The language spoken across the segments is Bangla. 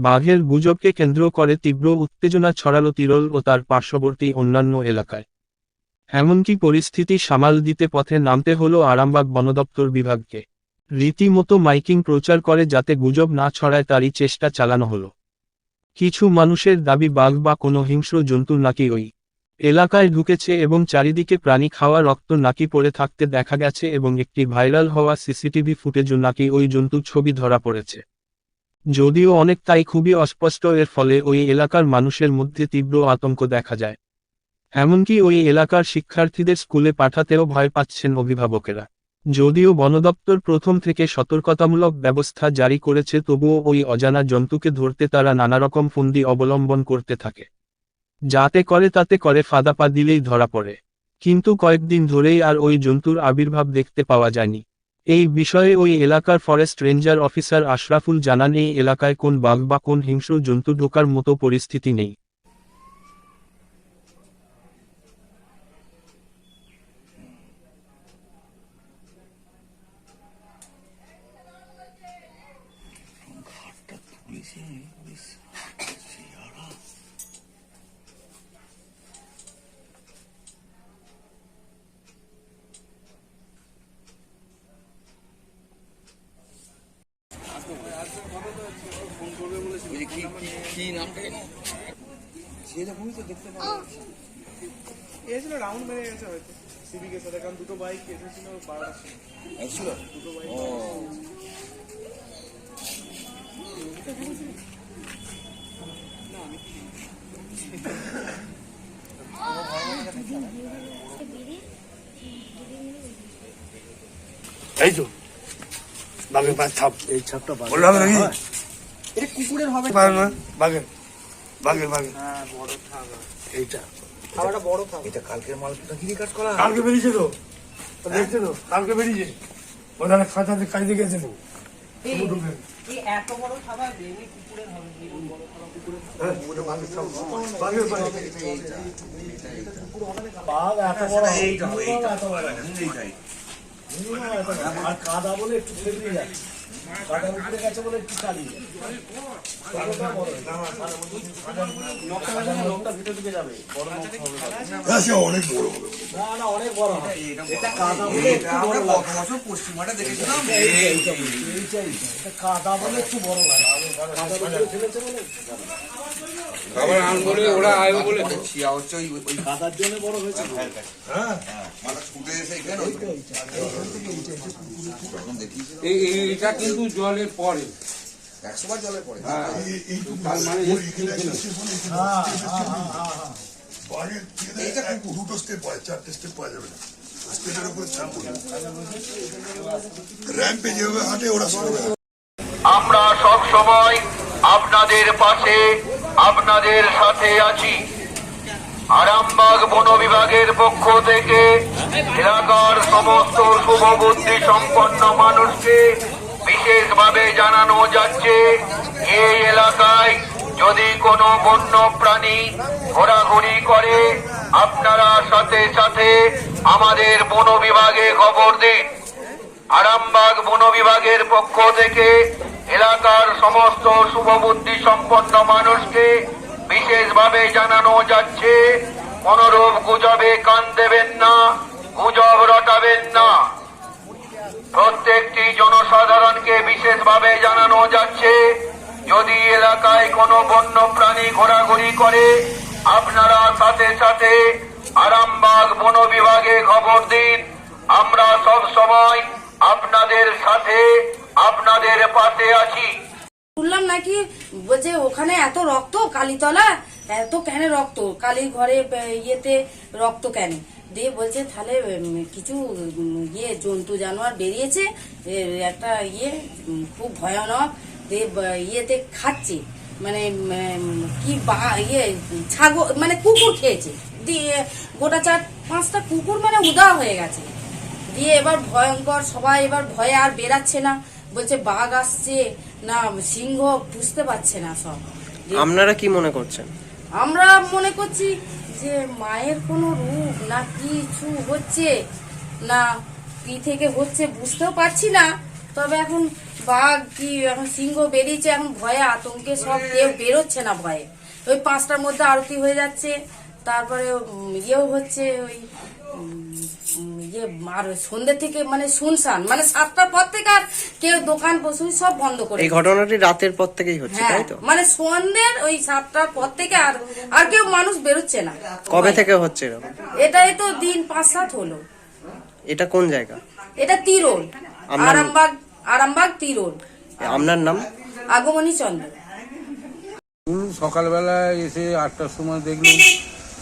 বাঘের গুজবকে কেন্দ্র করে তীব্র উত্তেজনা ছড়ালো তিরল ও তার পার্শ্ববর্তী অন্যান্য এলাকায়। এমনকি পরিস্থিতি সামাল দিতে পথে নামতে হলো আরামবাগ বনদপ্তর বিভাগকে। রীতিমতো মাইকিং প্রচার করে যাতে গুজব না ছড়ায় তারই চেষ্টা চালানো হলো। কিছু মানুষের দাবি বাঘ বা কোনো হিংস্র জন্তু নাকি ওই এলাকায় ঢুকেছে এবং চারিদিকে প্রাণী খাওয়া, রক্ত নাকি পড়ে থাকতে দেখা গেছে এবং একটি ভাইরাল হওয়া সিসিটিভি ফুটেজও নাকি ওই জন্তুর ছবি ধরা পড়েছে। যদিও অনেক তাই খুবই অস্পষ্ট এর ফলে ওই এলাকার মানুষের মধ্যে তীব্র আতঙ্ক দেখা যায়। এমনকি ওই এলাকার শিক্ষার্থীদের স্কুলে পাঠাতেও ভয় পাচ্ছেন অভিভাবকেরা। যদিও বনদপ্তর প্রথম থেকে সতর্কতামূলক ব্যবস্থা জারি করেছে, তবুও ওই অজানা জন্তুকে ধরতে তারা নানারকম ফন্দি অবলম্বন করতে থাকে। যাতে করে তাতে করে ফাদাপা দিলেই ধরা পড়ে। কিন্তু কয়েকদিন ধরেই আর ওই জন্তুর আবির্ভাব দেখতে পাওয়া যায়নি। এই বিষয়ে ওই এলাকার ফরেস্ট রেঞ্জার অফিসার আশরাফুল জানান, এই এলাকায় কোন বাঘ বা কোন হিংস্র জন্তু ঢোকার মতো পরিস্থিতি নেই। কি? নামটা সেরকমই তো দেখতে পাওয়া এসেছিল রাউন্ড মেরে গেছে হয়তো সিভিকের সাথে কারণ দুটো বাইক এসেছিল বারোটার সময় আসছিল ও। এই তো বাঘের পায়ের ছাপ এই ছাপটা বলল হবে নাকি? এটা কুকুরের হবে বাঘের না বাঘের। বাঘের বাঘের। হ্যাঁ বড় থাকা এইটা। খাওয়াটা বড় থাকা এটা কালকের মাল নাকি রিকার্ড করা কালকে বেরিয়েছে তো। তো দেখছে তো কালকে বেরিয়েছে। ওখানে কাজে গেছে তো এত বড় খাবার এমনি কুকুরের হবে বড় খাবার কুকুরের হ্যাঁ, ওটা বাঘের ছাপ বাঘের পায়ে বাঘ এত বড়। এইটা এইটা। এত বড়। এইটাই। আর কাদা বলে একটু কাদা উপরে গেছে বলে একটু চালিয়ে সে অনেক বড় হবে। না না অনেক বড় হবে। এটা কাদা বলে একটু বড় গত পশ্চিমাটা দেখেছিলাম। এইটা এইটা এইটা এইটা এটা কাদা বলে একটু বড় লাগে। কাদা বলে ফেলেছে বলে? ছিয়া হচ্ছে ওই ওই কাদার জন্য বড় হয়েছে। হ্যাঁ। মাথা ছুটে এসে এখানে এইটা কিন্তু জলের পরে একশো বার জলে পড়ে। তার মানে হ্যাঁ হ্যাঁ হ্যাঁ হ্যাঁ দুটো স্টেপ হয় চারটে স্টেপ পাওয়া যাবে না। উপরে র্যাম্পে যেভাবে হাঁটে ওরা সরবে আমরা সব সময় আপনাদের পাশে আপনাদের সাথে আছি। আরামবাগ বন বিভাগের পক্ষ থেকে এলাকার সমস্ত শুভবুদ্ধি সম্পন্ন মানুষকে বিশেষভাবে জানানো যাচ্ছে, এই এলাকায় যদি কোনো বন্য প্রাণী ঘোরাঘুরি করে, আপনারা সাথে সাথে আমাদের বন বিভাগে খবর দিন। আরামবাগ বন বিভাগের পক্ষ থেকে এলাকার সমস্ত শুভবুদ্ধি সম্পন্ন মানুষকে বিশেষভাবে জানানো যাচ্ছে কোনরূপ গুজবে, কান দেবেন না, গুজব রটাবেন না। প্রত্যেকটি জনসাধারণকে বিশেষভাবে জানানো যাচ্ছে, যদি এলাকায় কোনো বন্য প্রাণী ঘোরাঘুরি করে, আপনারা সাথে সাথে আরামবাগ বন বিভাগে খবর দিন। আমরা সব সময় আপনাদের সাথে আপনাদের পাশে আছি। শুনলাম নাকি বলছে ওখানে এত রক্ত কালীতলা? এত কেন রক্ত? কালীর ঘরে ইয়েতে রক্ত কেন? দিয়ে বলছে, তাহলে কিছু ইয়ে জন্তু জানোয়ার বেরিয়েছে। একটা ইয়ে খুব ভয়ানক। দিয়ে ইয়েতে খাচ্ছে। মানে কি বা ইয়ে ছাগল মানে কুকুর খেয়েছে। দিয়ে গোটা চার, পাঁচটা কুকুর মানে উদা হয়ে গেছে। দিয়ে এবার ভয়ঙ্কর, সবাই এবার ভয়ে আর বেরাচ্ছে না। বলছে বাঘ আসছে। না সিংহ বুঝতে পারছে না সব। আপনারা কি মনে করছেন? আমরা মনে করছি যে মায়ের কোনো রূপ না কিছু হচ্ছে না কি থেকে হচ্ছে বুঝতেও পারছি না। তবে এখন বাঘ কি এখন সিংহ বেরিয়েছে এখন ভয়ে আতঙ্কে সব কেউ বেরোচ্ছে না ভয়ে। ওই পাঁচটার মধ্যে আরতি হয়ে যাচ্ছে তারপরে ইয়েও হচ্ছে ওই ইয়ে আর সন্ধ্যে থেকে মানে শুনশান মানে সাতটার পর থেকে আর কেউ দোকান বসু সব বন্ধ করে এই ঘটনাটি রাতের পর থেকেই হচ্ছে হ্যাঁ তাই তো? মানে সন্ধ্যের ওই সাতটার পর থেকে আর আর কেউ মানুষ বেরোচ্ছে না। কবে থেকে হচ্ছে এরকম? এটাই তো দিন পাঁচ সাত হলো। এটা কোন জায়গা? এটা তিরোল আরামবাগ আরামবাগ তিরোল। আপনার নাম? আগমনী চন্দ্র। হুম, সকালবেলা এসে আটটার সময় দেখলাম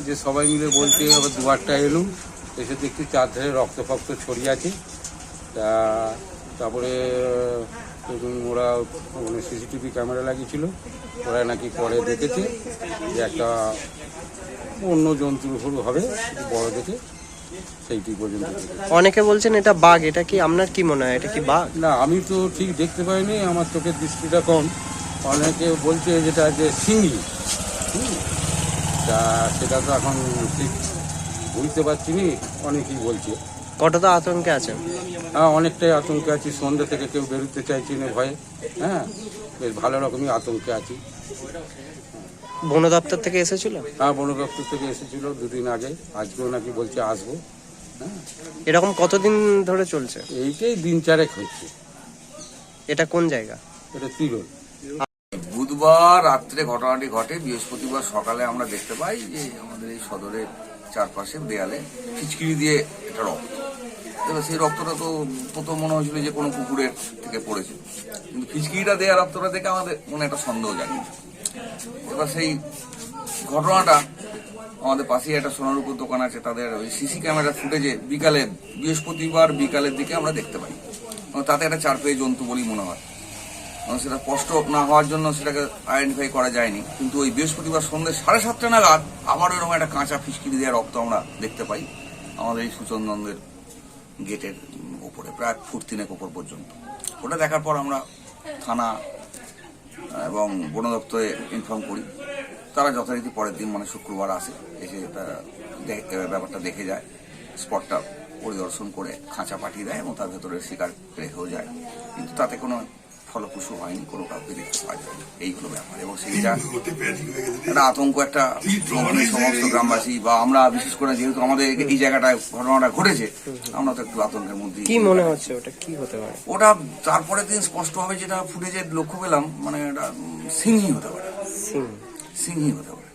যে সবাই মিলে বলছে আবার দুয়ারটা এলুম। এসে দেখছি চারধারে রক্ত ফক্ত ছড়িয়ে আছে। তা তারপরে ওরা মানে সিসিটিভি ক্যামেরা লাগিয়েছিল। ওরা নাকি পরে দেখেছে যে একটা অন্য জন্তুর উপর হবে বড় দেখে সেইটি পর্যন্ত অনেকে বলছেন এটা বাঘ এটা কি আপনার কি মনে হয়? এটা কি বাঘ? না আমি তো ঠিক দেখতে পাইনি আমার চোখের দৃষ্টিটা কম। অনেকে বলছে যেটা যে সিঙ্গি। তা সেটা তো এখন ঠিক বুঝতে পারছি নি? অনেকেই বলছে। কটা তো আতঙ্কে আছে? হ্যাঁ অনেকটাই আতঙ্কে আছি। সন্ধ্যে থেকে কেউ বেরোতে চাইছি না ভয়ে। হ্যাঁ বেশ ভালো রকমই আতঙ্কে আছি। বন দপ্তর থেকে এসেছিল? হ্যাঁ বন দপ্তর থেকে এসেছিল দুদিন আগে। আজকেও নাকি বলছে আসব। হ্যাঁ। এরকম কতদিন ধরে চলছে? এইটাই দিন চারেক হচ্ছে এটা কোন জায়গা? এটা তিরল। বুধবার রাত্রে ঘটনাটি ঘটে। বৃহস্পতিবার সকালে আমরা দেখতে পাই যে আমাদের এই সদরের চারপাশে দেয়ালে খিচকিরি দিয়ে একটা রক্ত। এবার সেই রক্তটা তো প্রথম মনে হয়েছিল যে কোনো কুকুরের থেকে পড়েছে। কিন্তু খিচকিরিটা দেওয়া রক্তটা দেখে আমাদের মনে একটা সন্দেহ জাগে এবার সেই ঘটনাটা আমাদের পাশেই একটা সোনারূপুর দোকান আছে, তাদের ওই সিসি ক্যামেরা ফুটেজে বিকালে বৃহস্পতিবার বিকালের দিকে আমরা দেখতে পাই। তাতে একটা চার পেয়ে জন্তু বলেই মনে হয়। এবং সেটা স্পষ্ট না হওয়ার জন্য সেটাকে আইডেন্টিফাই করা যায়নি। কিন্তু ওই বৃহস্পতিবার সন্ধ্যে সাড়ে সাতটা নাগাদ আবার এরকম একটা কাঁচা ফিসকিরি দেওয়া রক্ত আমরা দেখতে পাই আমাদের এই সুচন্দনদের গেটের উপরে প্রায় ফুট তিনেক ওপর পর্যন্ত। ওটা দেখার পর আমরা থানা এবং বন দপ্তরে ইনফর্ম করি। তারা যথারীতি পরের দিন মানে শুক্রবার আসে, এসে তারা ব্যাপারটা দেখে যায়, স্পটটা পরিদর্শন করে খাঁচা পাঠিয়ে দেয় এবং তার ভেতরে শিকার রেখেও যায়। কিন্তু তাতে কোনো ফলপ্রসূ হয়নি কোনো কাউকে দেখতে পাওয়া যায়নি। এই হলো ব্যাপার। এবং সেইটা একটা আতঙ্ক একটা সমস্ত গ্রামবাসী বা আমরা বিশেষ করে যেহেতু আমাদের এই জায়গাটায় ঘটনাটা ঘটেছে আমরা তো একটু আতঙ্কের মধ্যে কি মনে হচ্ছে ওটা? কি হতে পারে? ওটা তারপরের দিন স্পষ্টভাবে যেটা ফুটেজে লক্ষ্য পেলাম মানে এটা সিংহী হতে পারে। সিং সিংহী হতে পারে।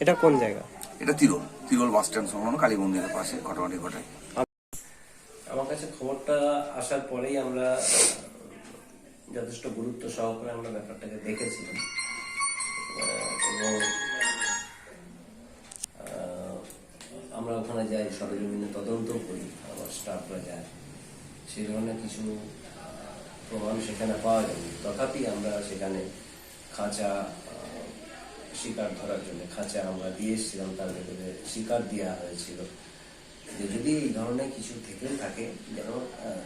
এটা কোন জায়গা? এটা তিরোল। তিরোল বাস স্ট্যান্ড সংলগ্ন কালী মন্দিরের পাশে ঘটনাটি ঘটে। আমার কাছে খবরটা আসার পরেই আমরা যথেষ্ট গুরুত্ব সহকারে আমরা ব্যাপারটাকে দেখেছিলাম। এবং আমরা ওখানে যাই, সরজমিনে তদন্ত করি আমার স্টাফরা যায়। সেই ধরনের কিছু প্রমাণ সেখানে পাওয়া যায়নি। তথাপি আমরা সেখানে খাঁচা শিকার ধরার জন্য খাঁচা আমরা দিয়ে এসেছিলাম, তার ভেতরে শিকার দেওয়া হয়েছিল। যে যদি এই ধরনের কিছু থেকে থাকে, যেন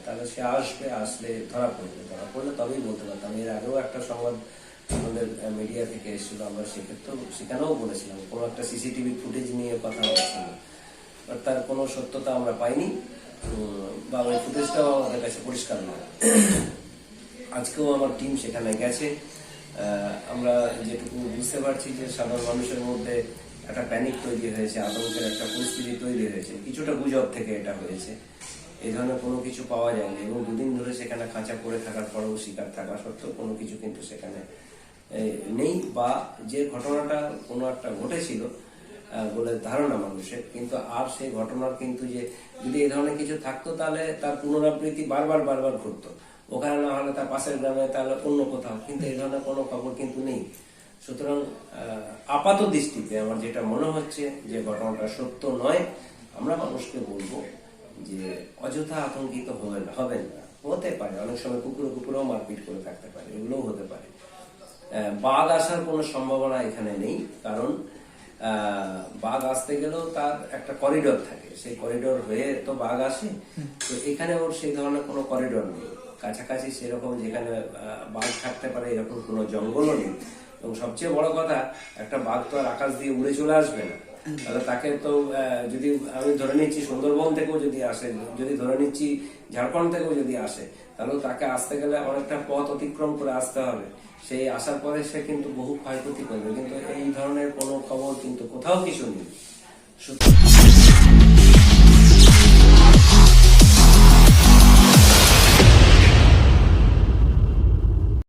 তাহলে সে আসবে, আসলে ধরা পড়বে। ধরা পড়লে তবেই বলতে পারতাম। এর আগেও একটা সংবাদ আমাদের মিডিয়া থেকে এসেছিল, আমরা সেক্ষেত্রেও, সেখানেও বলেছিলাম, কোনো একটা সিসিটিভি ফুটেজ নিয়ে কথা হচ্ছিল বাট তার কোনো সত্যতা আমরা পাইনি। বা ওই ফুটেজটাও আমাদের কাছে পরিষ্কার নয়। আজকেও আমার টিম সেখানে গেছে। আমরা যেটুকু বুঝতে পারছি যে সাধারণ মানুষের মধ্যে একটা প্যানিক তৈরি হয়েছে, আতঙ্কের একটা পরিস্থিতি তৈরি হয়েছে। কিছুটা গুজব থেকে এটা হয়েছে। এই ধরনের কোনো কিছু পাওয়া যায়নি এবং দুদিন ধরে সেখানে খাঁচা পড়ে থাকার পরেও শিকার থাকা সত্ত্বেও কোনো কিছু কিন্তু সেখানে নেই বা যে ঘটনাটা কোনো একটা ঘটেছিল বলে ধারণা মানুষের, কিন্তু আর সেই ঘটনার কিন্তু যে যদি এই ধরনের কিছু থাকতো তাহলে তার পুনরাবৃত্তি বারবার বারবার ঘটতো। ওখানে না হলে তার পাশের গ্রামে তাহলে অন্য কোথাও, কিন্তু এই ধরনের কোনো খবর কিন্তু নেই। সুতরাং আপাত দৃষ্টিতে আমার যেটা মনে হচ্ছে যে ঘটনাটা সত্য নয়, আমরা মানুষকে বলব যে অযথা আতঙ্কিত হবেন হবেন না। হতে পারে, অনেক সময় কুকুরে কুকুরেও মারপিট করে থাকতে পারে, এগুলোও হতে পারে। বাঘ আসার কোনো সম্ভাবনা এখানে নেই, কারণ বাঘ আসতে গেলেও তার একটা করিডোর থাকে। সেই করিডোর হয়ে তো বাঘ আসে, তো এখানে ওর সেই ধরনের কোনো করিডোর নেই। কাছাকাছি সেরকম যেখানে বাঘ থাকতে পারে, এরকম কোনো জঙ্গলও নেই। এবং সবচেয়ে বড় কথা, একটা বাঘ তো আর আকাশ দিয়ে উড়ে চলে আসবে না। তাহলে তাকে তো যদি আমি ধরে নিচ্ছি সুন্দরবন থেকেও যদি আসে, যদি ধরে নিচ্ছি ঝাড়খণ্ড থেকেও যদি আসে, তাহলে তাকে আসতে গেলে অনেকটা পথ অতিক্রম করে আসতে হবে। সেই আসার পরে সে কিন্তু বহু ক্ষয়ক্ষতি করবে। কিন্তু এই ধরনের কোনো খবর কিন্তু কোথাও কিছু নেই।